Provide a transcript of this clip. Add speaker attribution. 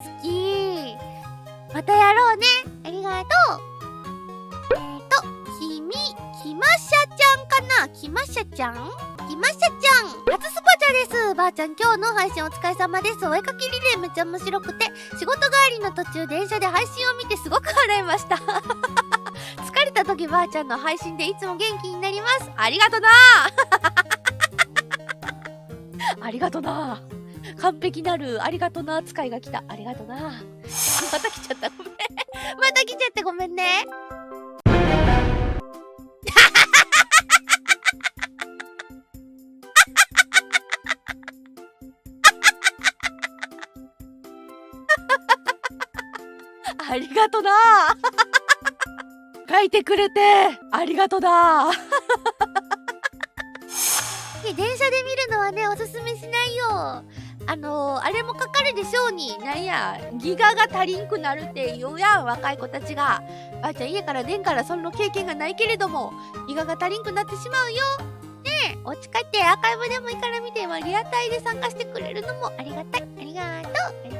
Speaker 1: 好き。またやろうね。ありがとう。えーと、きみ、きましゃちゃんかな？きましゃちゃん？きましゃちゃん。初スパチャです。ばあちゃん今日の配信お疲れ様です。お絵かきリレーめっちゃ面白くて仕事帰りの途中電車で配信を見てすごく笑いました。疲れた時ばあちゃんの配信でいつも元気になります。ありがとな ありがとな完璧なるありがとな扱いが来た。ありがとな。また来ちゃった。ごめん。また来ちゃってごめんね。ありがとな。書いてくれてありがとな。電車で見るのはねおすすめしないよ。あのー、あれもかかるでしょうになんやギガが足りんくなるって言うやん若い子たちが。ばあちゃん家から出んからそんな経験がないけれどもギガが足りんくなってしまうよ。ねえお家帰ってアーカイブでもいいから見て、リアタイで参加してくれるのもありがたい。ありがとう。